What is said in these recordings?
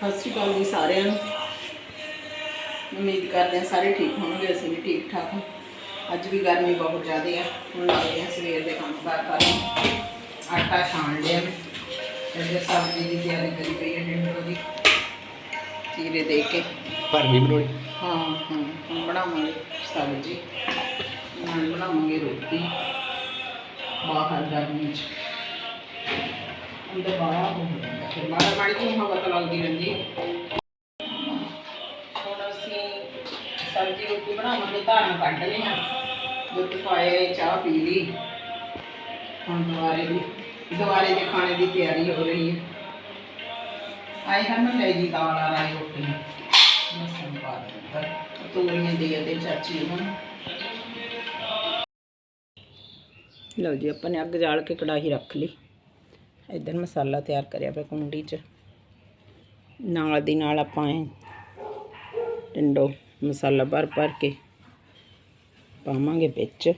ਸਤਿ ਸ਼੍ਰੀ ਅਕਾਲ ਜੀ ਸਾਰਿਆਂ ਨੂੰ। ਉਮੀਦ ਕਰਦੇ ਹਾਂ ਸਾਰੇ ਠੀਕ ਹੋਣਗੇ ਅਸੀਂ ਵੀ ਠੀਕ ਠਾਕ ਹਾਂ। ਅੱਜ ਵੀ ਗਰਮੀ ਬਹੁਤ ਜ਼ਿਆਦਾ ਆ। ਹੁਣ ਲੱਗਦੇ ਆ ਸਵੇਰ ਦੇ ਕੰਮ ਕਾਰ ਕਰਨ ਆਟਾ ਛਾਣ ਲਿਆ ਮੈਂ। ਤੇ ਸਬਜ਼ੀ ਦੀ ਤਿਆਰੀ ਕਰੀ ਪਈ ਹੈ ਡਿੰਡੋ ਦੀ ਚੀਰੇ ਦੇ ਕੇ। ਭਰਵੀਂ ਬਣਾਉਣੀ? ਹਾਂ ਹਾਂ ਹੁਣ ਬਣਾਵਾਂਗੇ ਸਬਜ਼ੀ। ਨਾਲ ਬਣਾਵਾਂਗੇ ਰੋਟੀ। ਬਾਹਰ ਗਰਮੀ ਚ। ਅੰਦਰ ਬਾਹਰ ਹੋ ਜਾਂਦਾ ਫਿਰ ਬਾਹਰ ਹੁਣ ਅਸੀਂ ਸਬਜ਼ੀ ਰੋਟੀ ਬਣਾਵਾਂਗੇ, ਧਾਰਾਂ ਕੱਢ ਲਈਆਂ। ਦੁੱਧ ਪਾਇਆ, ਚਾਹ ਪੀ ਲਈ। ਹੁਣ ਦੁਬਾਰੇ ਦੀ ਦੁਬਾਰੇ ਦੇ ਖਾਣੇ ਦੀ ਤਿਆਰੀ ਹੋ ਰਹੀ ਹੈ। ਆਏ ਹਨ ਲੈ ਜੀ ਦਾਲ ਆ ਰਾਈ ਰੋਟੀ। ਲਸਣ ਪਾ ਦਿੱਤਾ। ਤੋਰੀਆਂ ਦੇ ਅਤੇ ਚਾਚੀ ਉਹਨਾਂ ਲਓ ਜੀ, ਆਪਾਂ ਨੇ ਅੱਗ ਜਾਲ ਕੇ ਕੜਾਹੀ ਰੱਖ ਲਈ। ਇੱਧਰ ਮਸਾਲਾ ਤਿਆਰ ਕਰਿਆ ਪਿਆ ਕੁੰਡੀ 'ਚ। ਨਾਲ ਦੀ ਨਾਲ ਆਪਾਂ ਇਹ ਟਿੰਡੋ ਮਸਾਲਾ ਭਰ ਭਰ ਕੇ ਪਾਵਾਂਗੇ ਵਿੱਚ।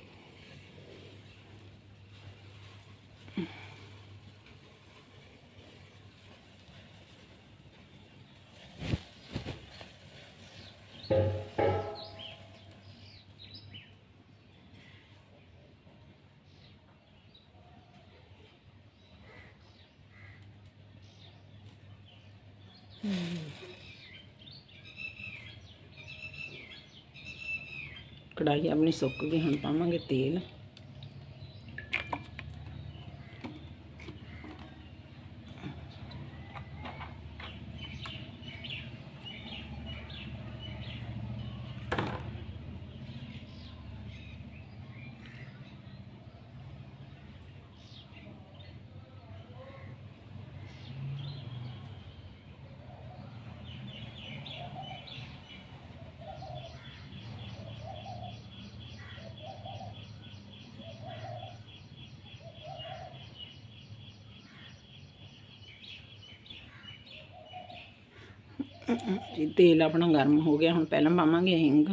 ਕੜਾਹੀ ਆਪਣੀ ਸੁੱਕ ਗਈ ਹੁਣ ਪਾਵਾਂਗੇ ਤੇਲ। ਜੀ ਤੇਲ ਆਪਣਾ ਗਰਮ ਹੋ ਗਿਆ ਹੁਣ ਪਹਿਲਾਂ ਪਾਵਾਂਗੇ ਹਿੰਗ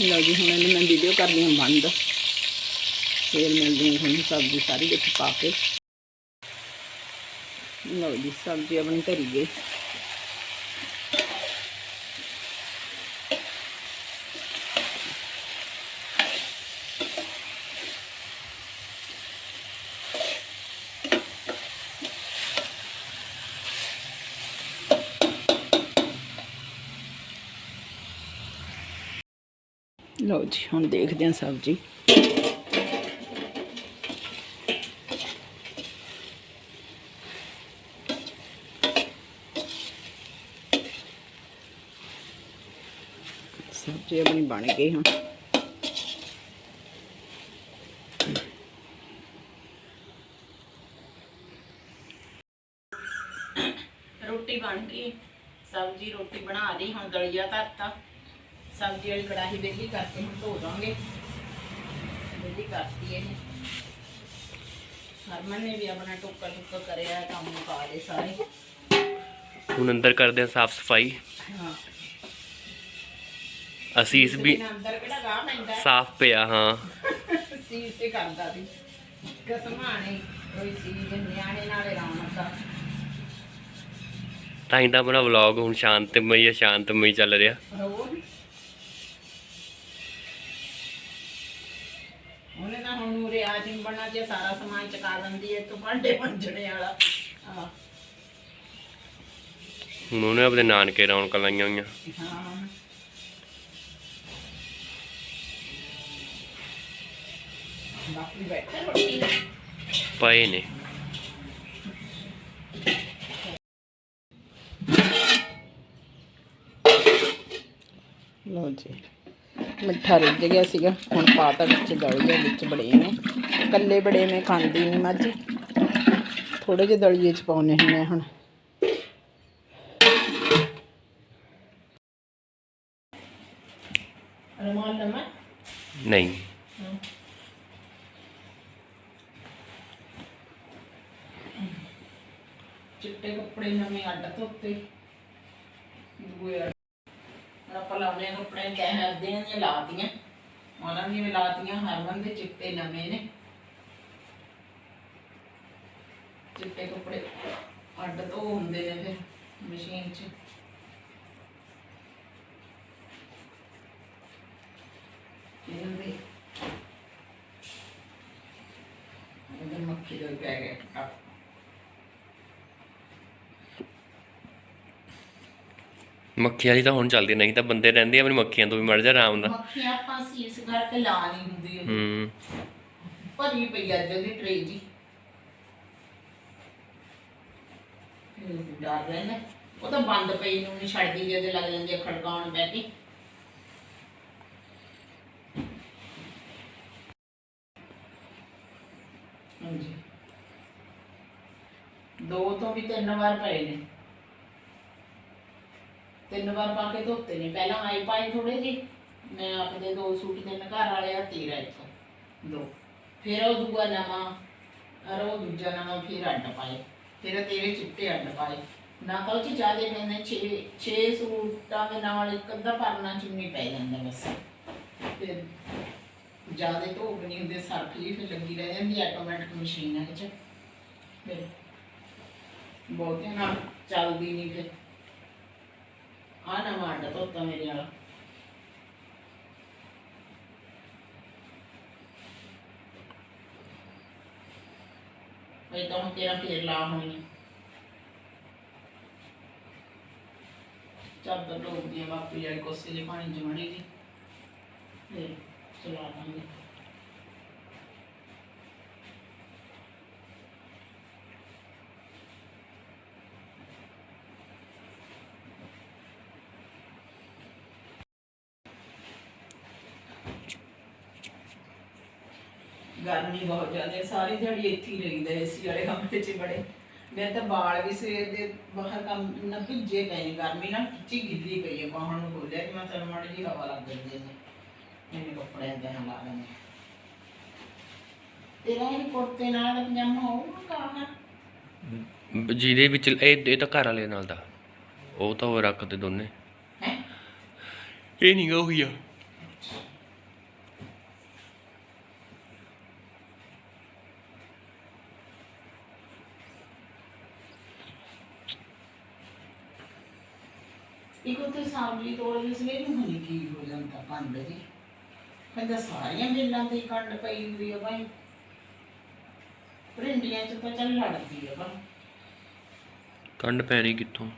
ਲਓ ਜੀ ਹੁਣ ਇਹਨੂੰ ਮੈਂ ਬੰਦ ਫੇਰ ਮਿਲਦੀ ਹਾਂ ਤੁਹਾਨੂੰ ਸਬਜ਼ੀ ਸਾਰੀ ਵਿੱਚ ਪਾ ਕੇ। ਲਓ ਜੀ, ਸਬਜ਼ੀ ਆਪਣੀ ਧਰੀ ਗਈ ਲਓ ਜੀ, ਹੁਣ ਦੇਖਦੇ ਹਾਂ ਸਬਜ਼ੀ। ਸਬਜ਼ੀ ਆਪਣੀ ਬਣ ਗਈ ਹੁਣ। ਰੋਟੀ ਬਣ ਗਈ। ਸਬਜ਼ੀ ਰੋਟੀ ਬਣਾ ਲਈ ਹੁਣ ਦਲੀਆ ਧਰਤਾ। ਸਬਜ਼ੀ ਵਾਲੀ ਕੜਾਹੀ ਵੇਲੀ ਕਰਕੇ ਹੁਣ ਧੋ ਦਾਂਗੇ ਵੇਲੀ ਕਰਤੀ ਇਹ। ਹਰਮਨ ਨੇ ਵੀ ਆਪਣਾ ਟੁੱਕਾ ਟੁੱਕਾ ਕਰਿਆ ਕੰਮ ਮੁਕਾ ਲਏ ਸਾਰੇ। ਹੁਣ ਅੰਦਰ ਕਰਦੇ ਆ ਸਾਫ਼ ਸਫ਼ਾਈ। ਹਾਂ। ਅਸੀਂ ਇਸ ਵੀ ਅੰਦਰ ਕਿਹੜਾ ਗਾਹ ਪੈਂਦਾ? ਹੈ? ਸਾਫ਼ ਪਿਆ ਹਾਂ। ਸੀਟ ਤੇ ਕਰਦਾ ਸੀ। ਕਸਮਾਣੇ ਕੋਈ ਚੀਜ਼ ਨਿਆਣੇ ਨਾਲੇ ਰੌਣਕ ਆ ਤਾਂ ਹੀ ਤਾਂ ਆਪਣਾ ਵਲੌਗ ਹੁਣ ਸ਼ਾਂਤਮਈ ਆ ਸ਼ਾਂਤਮਈ ਚੱਲ ਰਿਹਾ। ਹੋਰ? ਉਹਨੇ ਆਜਮ ਬਣਾ ਕੇ ਸਾਰਾ ਸਮਾਨ ਚਕਾ ਦਿੰਦੀ ਹੈ ਤੂੰ ਭਾਂਡੇ ਮੰਜਣੇ ਵਾਲਾ। ਹਾਂ ਹੁਣ ਉਹਨੇ ਆਪਣੇ ਨਾਨਕੇ ਰੌਣਕਾਂ ਲਾਈਆਂ ਹੋਈਆਂ। ਹਾਂ। ਬਾਕੀ ਬੈਠੇ ਰੋਟੀ। ਪਏ ਨੇ। ਮਿੱਠਾ ਰਿੱਝ ਗਿਆ ਸੀਗਾ। ਹੁਣ ਪਾਤਾ ਵਿੱਚ ਦਲੀਆ ਵਿੱਚ ਬੜੇ ਨੇ। ਕੱਲੇ ਬੜੇ ਮੈਂ ਖਾਂਦੀ ਨਹੀਂ ਮੱਝ। ਥੋੜੇ ਜਿਹੇ ਦਲੀਏ ਚ ਪਾਉਣੇ ਹੁੰਦੇ ਹੁਣ। ਰਮਾਨ ਨਮਾ। ਨਹੀਂ। ਚਿੱਟੇ ਕੱਪੜੇ ਨਵੇਂ ਅੱਡ ਧੋਤੇ। ਦੂਏ ਲਾਉਣੇ ਕਹਿ ਹੱਦੇ ਦੀਆਂ ਲਾਤੀਆਂ। ਉਹਨਾਂ ਦੀਆਂ ਵੀ ਲਾਤੀਆਂ, ਹਰਮਨ ਦੇ ਚਿੱਟੇ ਨਵੇਂ ਨੇ। ਚਿੱਟੇ ਕੱਪੜੇ ਅੱਡ ਧੋ ਹੁੰਦੇ ਨੇ ਫਿਰ ਮਸ਼ੀਨ 'ਚ ਇਹਨਾਂ ਦੇ ਉਹਦੇ ਮੱਖੀ ਦਾ ਵੀ ਪੈ ਗਿਆ ਟੱਪ ਮੱਖੀ ਵਾਲੀ ਤਾਂ ਹੁਣ ਚੱਲਦੀ ਨਹੀਂ ਤਾਂ ਬੰਦੇ ਰਹਿੰਦੇ ਆ ਆਪਣੀ ਮੱਖੀਆਂ ਤੋਂ ਵੀ ਮਰ ਜਾ ਆਰਾਮ ਨਾਲ। ਮੱਖੀਆਂ ਆਪਾਂ ਸੀ ਇਸ ਕਰਕੇ ਲਾ ਨਹੀਂ ਹੁੰਦੀ ਉਹ। ਹੂੰ। ਭਰੀ ਪਈ ਅੱਜ ਉਹਦੀ ਟਰੇ ਜੀ। ਡਰ ਰਹਿੰਦਾ ਉਹ ਤਾਂ ਬੰਦ ਪਈ ਨੂੰ ਨਹੀਂ ਛੱਡਦੀ ਜਦ ਲੱਗ ਜਾਂਦੀ ਆ ਖੜਕਾਉਣ ਕੇ। ਹਾਂਜੀ। ਦੋ ਤੋਂ ਵੀ ਤਿੰਨ ਵਾਰ ਪਏ ਨੇ। ਤਿੰਨ ਵਾਰ ਪਾ ਕੇ ਧੋਤੇ ਨੇ। ਪਹਿਲਾਂ ਆਏ ਪਾਏ ਥੋੜੇ ਜੀ ਮੈਂ ਆਪਦੇ ਦੋ ਸੂਟ ਤਿੰਨ ਘਰ ਵਾਲੇ ਆ, ਤੇਰਾ ਇੱਕ ਦੋ। ਫਿਰ ਉਹ ਦੂਆ ਨਵਾਂ, ਅਰ ਉਹ ਦੂਜਾ ਨਵਾਂ ਫਿਰ ਅੱਡ ਪਾਏ। ਫਿਰ ਤੇਰੇ ਚਿੱਟੇ ਅੱਡ ਪਾਏ। ਨਾ ਤਾਂ ਉਹ ਜ਼ਿਆਦੇ ਪੈਂਦੇ 6 6 ਸੂਟਾਂ ਦੇ ਨਾਲ ਇੱਕ ਅੱਧਾ ਪਰਨਾ ਚੁੰਨੀ ਪੈ ਜਾਂਦਾ ਬਸ। ਫਿਰ ਜ਼ਿਆਦੇ ਧੋਪ ਨਹੀਂ ਹੁੰਦੇ ਸਰਫ ਜੀ ਫਿਰ ਲੱਗੀ, ਰਹਿ ਜਾਂਦੀ ਆਟੋਮੈਟਿਕ ਮਸ਼ੀਨ ਹੈ ਚ। ਫਿਰ ਬਹੁਤੇ ਨਾਲ ਚੱਲਦੀ ਨਹੀਂ ਫਿਰ। ਆ ਨਵਾਂ ਅੱਡ ਧੋਤਾ ਮੇਰੇ ਵਾਲਾ। ਇਹ ਤਾਂ ਹੁਣ ਤੇਰਾ ਫੇਰ ਲਾ ਹੋਣੀ ਚਾਦਰ ਲੋਕ ਆ ਬਾਪੀ ਵਾਲੀ ਕੋਸੇ ਦੇ ਪਾਣੀ ਜਮਣੀ ਦੀ। ਤੇ ਚਲਾ ਲਾਂਗੇ। ਗਰਮੀ ਬਹੁਤ ਜ਼ਿਆਦਾ ਹੈ। ਸਾਰੀ ਦਿਹਾੜੀ ਇੱਥੇ ਹੀ ਰਹੀਦਾ ਏਸੀ ਵਾਲੇ ਕਮਰੇ 'ਚ ਬੜੇ। ਮੈਂ ਤਾਂ ਵਾਲ ਵੀ ਸਵੇਰ ਦੇ ਬਾਹਰ ਕੰਮ ਨਾ ਭਿੱਜੇ ਪਏ ਨੇ ਗਰਮੀ ਨਾਲ ਖਿੱਚੀ ਗਿੱਲੀ ਪਈ ਹੈ। ਬਾਹਰ ਨੂੰ ਖੋਲਿਆ ਕਿ ਮੈਂ ਚਲ ਮਾੜੀ ਜੀ ਹਵਾ ਲੱਗ ਜਾਂਦੀ ਹੈ। ਮੇਰੇ ਕੱਪੜਿਆਂ ਤੇ ਹਾਂ ਲਾ ਲੈਂਦੇ ਤੇਰਾ ਇਹ ਕੁੜਤੇ ਨਾਲ ਦਾ ਪਜਾਮਾ ਹੋਊਗਾ ਕਾਹਨਾ ਜਿਹਦੇ ਵਿੱਚ ਇਹ ਇਹ ਤਾਂ ਘਰ ਵਾਲੇ ਨਾਲ ਦਾ। ਉਹ ਤਾਂ ਉਹ ਰੱਖਦੇ ਦੋਨੇ। ਇਹ ਨਹੀਂ ਗਾ ਆ। ਇੱਕ ਉੱਤੇ ਸਾਵਲੀ ਤੋੜ ਲਈ ਸਵੇਰ ਨੂੰ ਹਣੀ ਕੀ ਹੋ ਜਾਂਦਾ ਕੰਡ ਜੀ ਕਹਿੰਦਾ ਸਾਰੀਆਂ ਬਿੱਲਾਂ ਤੇ ਕੰਡ ਪਈ ਹੁੰਦੀ ਆ ਭਾਈ। ਪ੍ਰਿੰਡੀਆਂ ਚ ਤਾਂ ਚੱਲ ਲੜਦੀ ਆ ਭਾਈ। ਕੰਡ ਪੈਣੀ ਕਿੱਥੋਂ?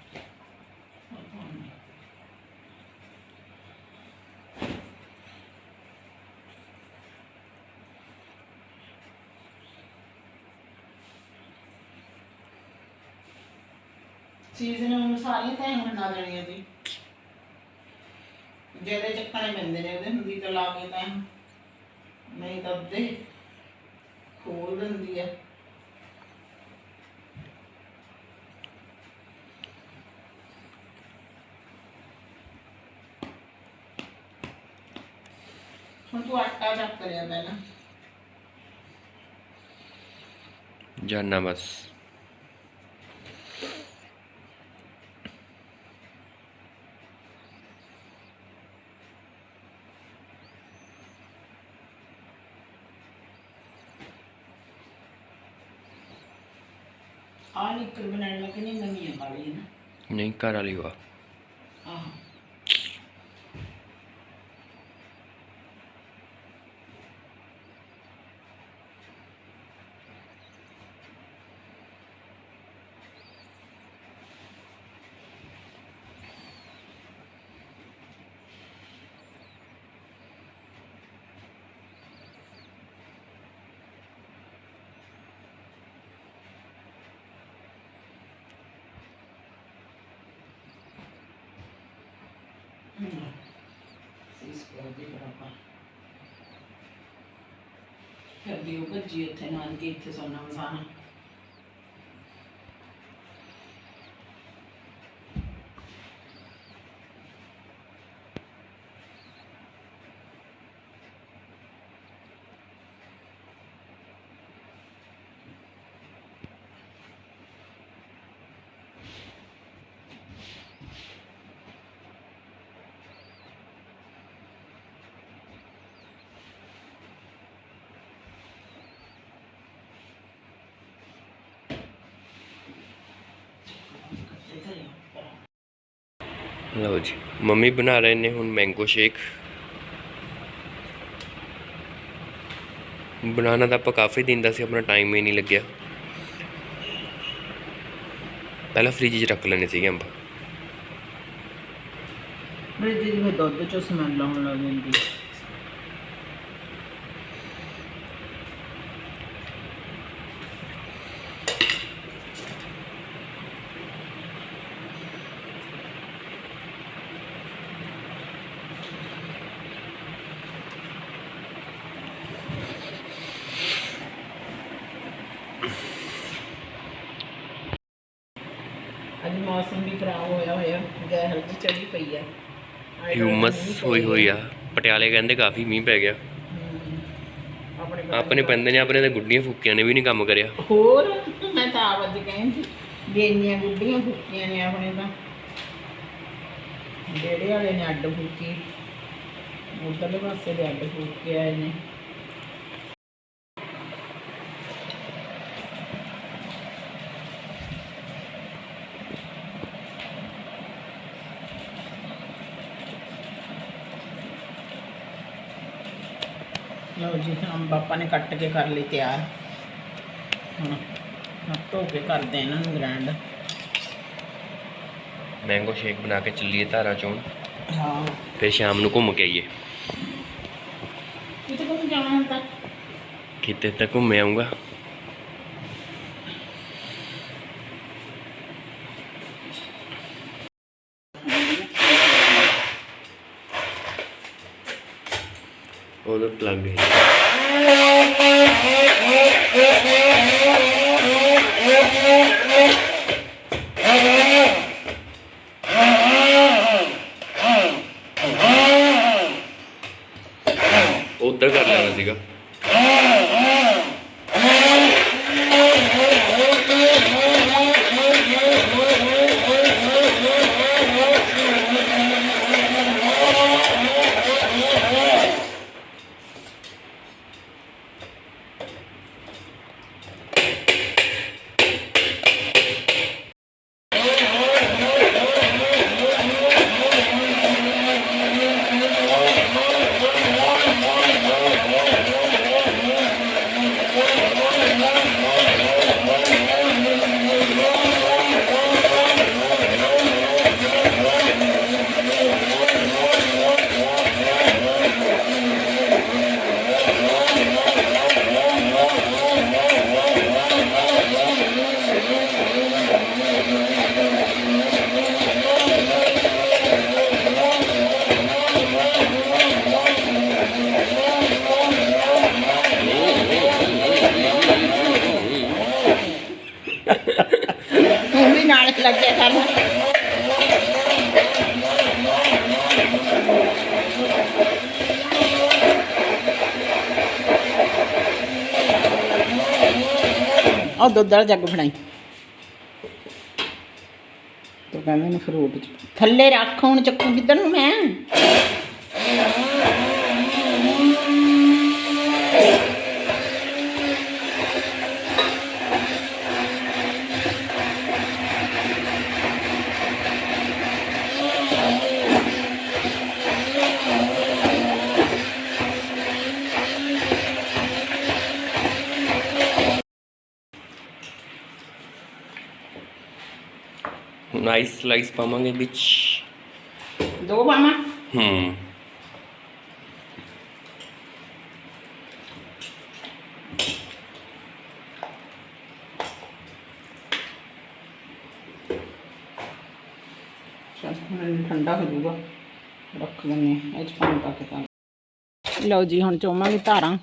ਸੀਜ਼ਨ ਅਨੁਸਾਰ ਹੀ ਤੈਂ ਹੰਨਾ ਦੇਣੀਆਂ ਸੀ। ਜਿਹੜੇ ਚੱਕਣੇ ਪੈਂਦੇ ਨੇ ਉਹਦੇ ਹੁੰਦੀ ਤਾਂ ਲਾ ਕੇ ਤੈਂ ਨਹੀਂ ਤਾਂ ਖੋਲ ਦਿੰਦੀ ਆ। ਹੁਣ ਤੂੰ ਆਟਾ ਚੱਕ ਕਰਿਆ ਪਹਿਲਾਂ। ਜਾਨਾ ਬਸ। ਆ ਨਿੱਕਰ ਬਣਾਉਣ ਲੱਗੇ ਨਹੀਂ ਨਵੀਆਂ ਪਾ ਲਈ ਨਾ। ਨਹੀਂ ਘਰ ਵਾਲੀ ਵਾ। ਸੀਸ ਕਰ ਦੇ ਬਰਾਬਰ ਫਿਰ ਵੀ ਉਹ ਭੱਜੀ ਉੱਥੇ ਨਾਲ ਇੱਥੇ ਸੋਨਾ ਮਸਾਨਾ। ਲਓ ਜੀ, ਮੰਮੀ ਬਣਾ ਰਹੇ ਨੇ ਹੁਣ ਮੈਂਗੋ ਸ਼ੇਕ ਬਣਾਉਣਾ ਤਾਂ ਆਪਾਂ ਕਾਫੀ ਦਿਨ ਦਾ ਸੀ, ਆਪਣਾ ਟਾਈਮ ਹੀ ਨਹੀਂ ਲੱਗਿਆ। ਪਹਿਲਾਂ ਫ੍ਰਿਜ 'ਚ ਰੱਖ ਲੈਣੇ ਸੀਗੇ ਅੰਬ ਫ੍ਰਿਜ ਦੀ ਵਿੱਚ ਦੁੱਧ ਚੋਂ ਸਮੈਲ ਆਉਣ ਲੱਗ ਜਾਂਦੀ ਅੱਜ ਮੌਸਮ ਵੀ ਖਰਾਬ ਹੋਇਆ ਹੋਇਆ ਗਹਿਰ ਜੀ ਚੜੀ ਪਈ ਆ। ਹਿਊਮਸ ਹੋਈ ਹੋਈ ਆ। ਪਟਿਆਲੇ ਕਹਿੰਦੇ ਕਾਫੀ ਮੀਂਹ ਪੈ ਗਿਆ। ਆਪਣੇ ਆਪਣੇ ਪੈਂਦੇ ਨੇ ਆਪਣੇ ਤੇ ਗੁੱਡੀਆਂ ਫੁੱਕੀਆਂ ਨੇ ਵੀ ਨਹੀਂ ਕੰਮ ਕਰਿਆ। ਹੋਰ ਮੈਂ ਤਾਂ ਆਪ ਅੱਜ ਕਹਿੰਦੀ ਵੀ ਇੰਨੀਆਂ ਗੁੱਡੀਆਂ ਫੁੱਕੀਆਂ ਨੇ ਆਪਣੇ ਤਾਂ। ਜਿਹੜੇ ਵਾਲੇ ਨੇ ਅੱਡ ਫੁੱਕੀ ਉਧਰਲੇ ਪਾਸੇ ਦੇ ਅੱਡ ਫੁੱਕ ਆਏ ਨੇ ਜੀ ਹਮ ਪਾਪਾ ਨੇ ਕੱਟ ਕੇ ਕਰ ਲਈ ਤਿਆਰ। ਹੁਣ ਹੁਣ ਧੋ ਕੇ ਕਰਦੇ ਇਹਨਾਂ ਨੂੰ ਗ੍ਰੈਂਡ ਮੈਂਗੋ ਸ਼ੇਕ ਬਣਾ ਕੇ ਚੱਲੀਏ ਧਾਰਾ ਚੋਂ। ਹਾਂ। ਫਿਰ ਸ਼ਾਮ ਨੂੰ ਘੁੰਮ ਕੇ ਆਈਏ। ਕਿਤੇ ਕੋਲ ਜਾਣਾ ਹੁੰਦਾ ਕਿਤੇ ਤਾਂ ਘੁੰਮ ਆਉਂਗਾ ਉਹਦਾ ਪਲੱਗ ਦੁੱਧ ਵਾਲਾ ਜੱਗ ਫੜਾਈ ਤੂੰ ਕਹਿੰਦੇ ਨੇ ਫਰੂਟ ਥੱਲੇ ਰੱਖ ਹੁਣ ਚੱਕੂ ਕਿੱਧਰ ਨੂੰ ਮੈਂ। ਆਈਸ ਸਲਾਈਸ ਪਾਵਾਂਗੇ ਵਿੱਚ। ਦੋ ਪਾਵਾਂ? ਹੂੰ। ਠੰਡਾ ਹੋ ਜਾਊਗਾ। ਰੱਖ ਦਿੰਨੇ ਆ ਇਹ ਚ ਪਾਣੀ ਪਾ ਕੇ ਤਾਂ। ਲਓ ਜੀ ਹੁਣ ਚੋਵਾਂਗੇ ਧਾਰਾਂ।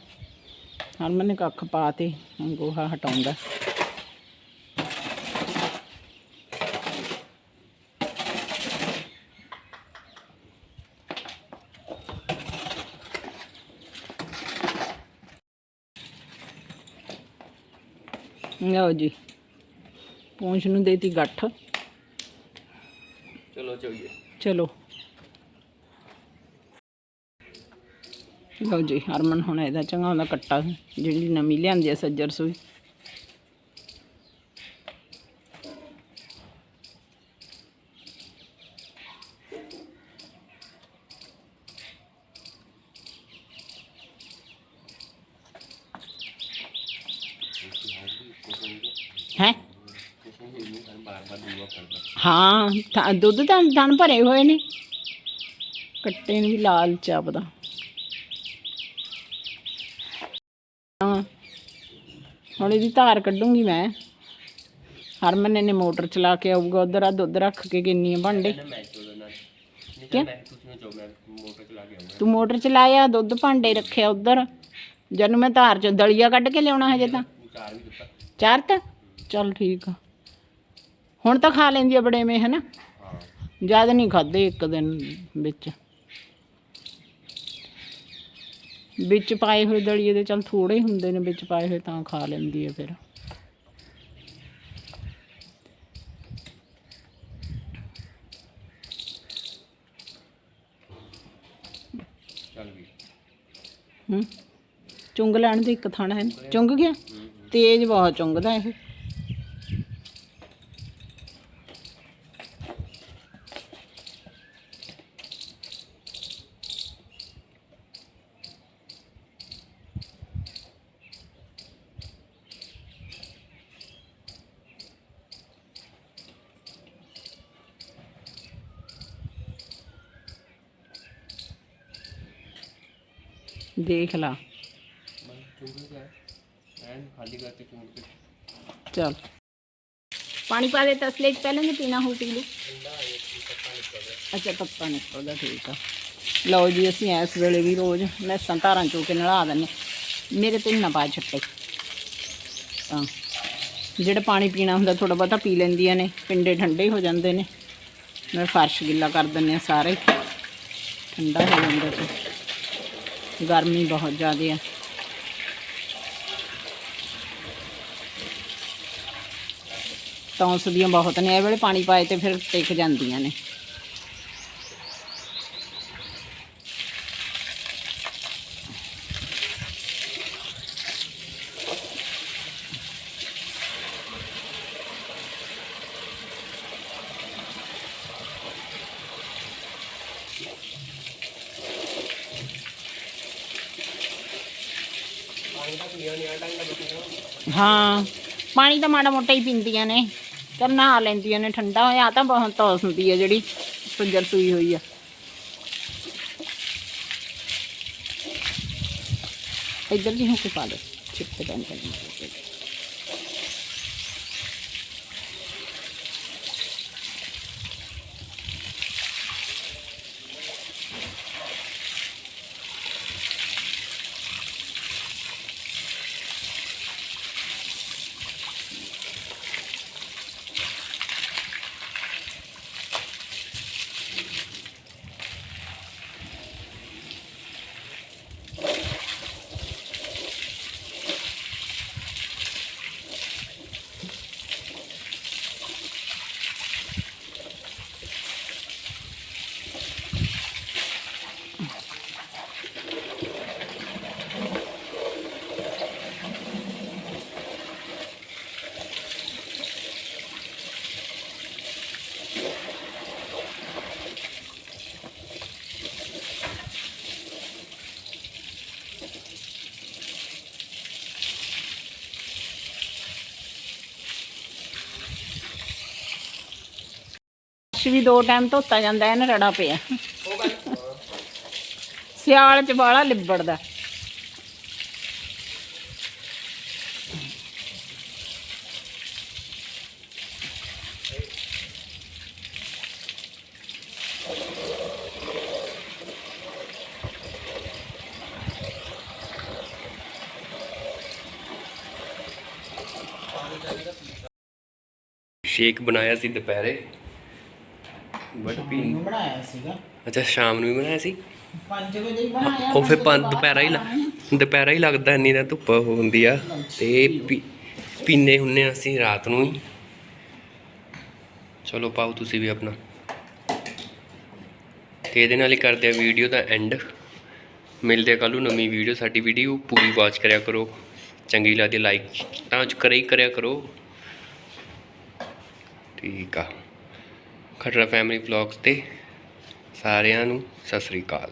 ਹਰਮਨ ਨੇ ਕੱਖ ਪਾ ਤੇ ਹੁਣ ਗੋਹਾ ਹਟਾਉਂਦਾ। ਲਓ ਜੀ। ਪੂੰਛ ਨੂੰ ਦੇਤੀ ਗੱਠ। ਚਲੋ ਚੋਈਏ ਚਲੋ। ਲਓ ਜੀ ਹਰਮਨ ਹੁਣ ਇਹਦਾ ਚੰਗਾ ਹੁੰਦਾ ਕੱਟਾ ਜਿਹੜੀ ਨਵੀਂ ਲਿਆਂਦੀ ਆ ਸੱਜਰ ਸੂਈ। ਹਾਂ ਤਾਂ ਦੁੱਧ ਤਾਂ ਦਣ ਭਰੇ ਹੋਏ ਨੇ ਕੱਟੇ ਨੂੰ ਵੀ ਲਾਲ ਚਾਪਦਾ ਹਾਂ ਹੁਣ ਇਹਦੀ ਧਾਰ ਕੱਢੂੰਗੀ ਮੈਂ ਹਰਮਨ ਨੇ ਮੋਟਰ ਚਲਾ ਕੇ ਆਊਗਾ ਉਧਰ ਆ ਦੁੱਧ ਰੱਖ ਕੇ ਕਿੰਨੀ ਆ ਭਾਂਡੇ ਨਾ ਮੈਂ ਚੋਦਾ ਨਾ ਨਹੀਂ ਕਿਆ? ਤਾਂ ਮੈਂ ਤੁਸੀਂ ਜੋ ਮੈਂ ਮੋਟਰ ਚਲਾ ਕੇ ਆਉਂਗਾ ਤੂੰ ਮੋਟਰ ਚਲਾਇਆ ਦੁੱਧ ਭਾਂਡੇ ਰੱਖਿਆ ਉਧਰ ਜਦ ਨੂੰ ਮੈਂ ਧਾਰ ਚ ਦਲੀਆ ਕੱਢ ਕੇ ਲਿਆਉਣਾ ਹਜੇ ਤਾਂ ਚਾਰ ਵੀ ਦਿੱਤਾ ਚਾਰ ਤਾਂ ਚੱਲ ਠੀਕ ਆ ਹੁਣ ਤਾਂ ਖਾ ਲੈਂਦੀ ਆ ਬੜੇ ਮੇ ਹਨਾ? ਹਾਂ ਜ਼ਿਆਦਾ ਨਹੀਂ ਖਾਦੇ ਇੱਕ ਦਿਨ ਵਿੱਚ। ਵਿੱਚ ਪਾਏ ਹੋਏ ਦਲੀਏ ਦੇ ਚੱਲ ਥੋੜੇ ਹੁੰਦੇ ਨੇ ਵਿੱਚ ਪਾਏ ਹੋਏ ਤਾਂ ਖਾ ਲੈਂਦੀ ਹੈ ਫਿਰ। ਚੁੰਗ ਲੈਣ ਦੇ ਇੱਕ ਥਾਣਾ ਹੈ। ਚੁੰਗ ਗਿਆ? ਤੇਜ਼ ਬਹੁਤ ਚੁੰਗਦਾ ਇਹ। ਦੇਖ ਲਾ। ਮੈਂ ਐਨ ਖਾਲੀ ਕਰਤੇ ਚੁੰਗ ਕੇ ਚਲ। ਪਾਣੀ ਪਾ ਦੇ ਤਸਲੇ ਚ ਪਹਿਲਾਂ ਜੇ ਪੀਣਾ ਹੋ ਪੀ ਲਓ ਅੱਛਾ ਤੱਤਾ ਨਿਕਲਦਾ ਠੀਕ ਆ। ਲਓ ਜੀ ਅਸੀਂ ਇਸ ਵੇਲੇ ਵੀ ਰੋਜ਼ ਮੈਸਾਂ ਧਾਰਾਂ ਚੋ ਕੇ ਨਲਾ ਹਾਂ। ਮੇਰੇ ਤੇ ਨਾ ਪਾ ਛੱਟੇ ਤਾਂ ਜਿਹੜਾ ਪਾਣੀ ਪੀਣਾ ਹੁੰਦਾ ਥੋੜਾ ਬਹੁਤਾ ਪੀ ਲੈਂਦੀਆਂ ਨੇ। ਪਿੰਡੇ ਠੰਡੇ ਹੋ ਜਾਂਦੇ ਨੇ। ਮੈਂ ਫਰਸ਼ ਗਿੱਲਾ ਕਰ ਆ ਸਾਰੇ। ਠੰਡਾ ਹੋ ਜਾਂਦਾ ਤੇ। ਗਰਮੀ ਬਹੁਤ ਜ਼ਿਆਦਾ ਆ। ਤੌਂਸਦੀਆਂ ਬਹੁਤ ਨੇ, ਇਹ ਵੇਲੇ ਪਾਣੀ ਪਾਏ ਤੇ ਫਿਰ ਟਿਕ ਜਾਂਦੀਆਂ ਨੇ। ਹਾਂ, ਪਾਣੀ ਤਾਂ ਮਾੜਾ ਮੋਟਾ ਹੀ ਪੀਂਦੀਆਂ ਨੇ। ਚੱਲ ਨਹਾ ਲੈਂਦੀਆਂ ਨੇ, ਠੰਡਾ ਹੋਇਆ ਤਾਂ ਬਹੁਤ ਤੌਸ ਹੁੰਦੀ ਹੈ ਜਿਹੜੀ ਸੁੰਜਰ ਸੂਈ ਹੋਈ ਆ। ਇੱਧਰ ਵੀ ਹੋ ਕੇ ਪਾ ਦੇ ਚਿੱਟੇ ਪੈਣ ਤੇ ਵੀ ਦੋ ਟਾਈਮ ਧੋਤਾ ਜਾਂਦਾ ਹੈ ਰੜਾ ਪਿਆ। ਸਿਆਲ ਚ ਬਾਲਾ ਲਿਬੜਦਾ। ਸ਼ੇਕ ਬਣਾਇਆ ਸੀ ਦੁਪਹਿਰੇ। ਬਟ ਪੀ ਬਣਾਇਆ ਸੀਗਾ। ਅੱਛਾ ਸ਼ਾਮ ਨੂੰ ਵੀ ਬਣਾਇਆ ਸੀ? 5 ਵਜੇ ਹੀ ਬਣਾਇਆ ਉਹ ਫਿਰ ਪੰਜ ਦੁਪਹਿਰਾ ਹੀ ਲ- ਦੁਪਹਿਰਾ ਹੀ ਲੱਗਦਾ ਇੰਨੀ ਦਾ ਧੁੱਪ ਹੁੰਦੀ ਆ। ਤੇ ਪੀ- ਪੀਨੇ ਹੁੰਨੇ ਆ ਅਸੀਂ ਰਾਤ ਨੂੰ ਹੀ। ਚਲੋ ਪਾਓ ਤੁਸੀਂ ਵੀ ਆਪਣਾ। ਤੇ ਇਹਦੇ ਨਾਲ ਹੀ ਕਰਦੇ ਆ ਵੀਡੀਓ ਦਾ ਐਂਡ ਮਿਲਦੇ ਆ ਕੱਲ੍ਹ ਨੂੰ ਨਵੀਂ ਵੀਡੀਓ ਸਾਡੀ ਵੀਡੀਓ ਪੂਰੀ ਵਾਚ ਕਰਿਆ ਕਰੋ। ਚੰਗੀ ਲੱਗਦੀ ਲਾਈਕ ਤਾਂ ਕਰੇ ਹੀ ਕਰਿਆ ਕਰੋ। ਠੀਕ ਆ। ਖਟਰਾ ਫੈਮਿਲੀ ਵਲੌਗਸ ਤੇ ਸਾਰਿਆਂ ਨੂੰ ਸਤਿ ਸ੍ਰੀ ਅਕਾਲ।